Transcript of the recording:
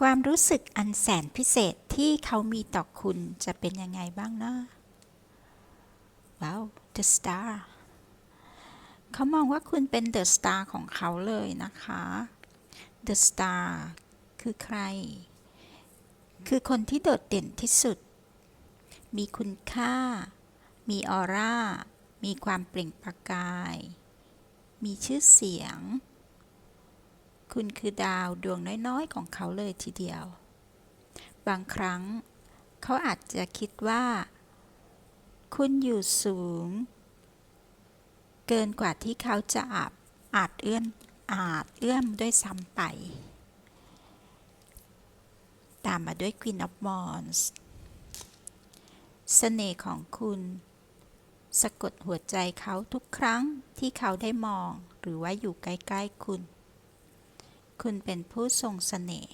ความรู้สึกอันแสนพิเศษที่เขามีต่อคุณจะเป็นยังไงบ้างนะว้าว The Star เขามองว่าคุณเป็น The Star ของเขาเลยนะคะ The Star คือใคร คือคนที่โดดเด่นที่สุด มีคุณค่า มีออร่า มีความเปล่งประกาย มีชื่อเสียง คุณคือดาวดวงน้อยๆ ของเขาเลยทีเดียว บางครั้ง เขาอาจจะคิดว่า คุณอยู่สูง เกินกว่าที่เขาจะอาจอาจเอื้อมอาจเอื้อมด้วยซ้ำไป ตามมาด้วย Queen of Wands เสน่ห์ของคุณ สะกดหัวใจเขาทุกครั้งที่เขาได้มองหรือว่าอยู่ใกล้ ๆ คุณ คุณเป็นผู้ทรงเสน่ห์